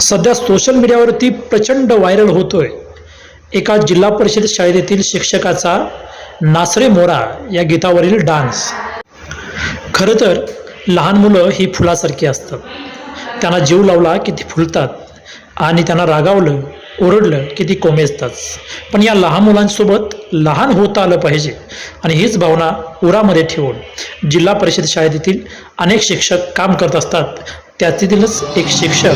सध्या सोशल मीडियावरती प्रचंड व्हायरल होतोय. एका जिल्हा परिषद शाळेतील शिक्षकाचा नासरे मोरा या गीतावरील डान्स. खरं तर लहान मुलं ही फुलासारखी असतात. त्यांना जीव लावला की ती फुलतात आणि त्यांना रागावलं ओरडलं की ती कोमेजतात. पण या लहान मुलांसोबत लहान होता आलं पाहिजे आणि हीच भावना उरामध्ये ठेवून जिल्हा परिषद शाळेतील अनेक शिक्षक काम करत असतात. त्यातीलच एक शिक्षक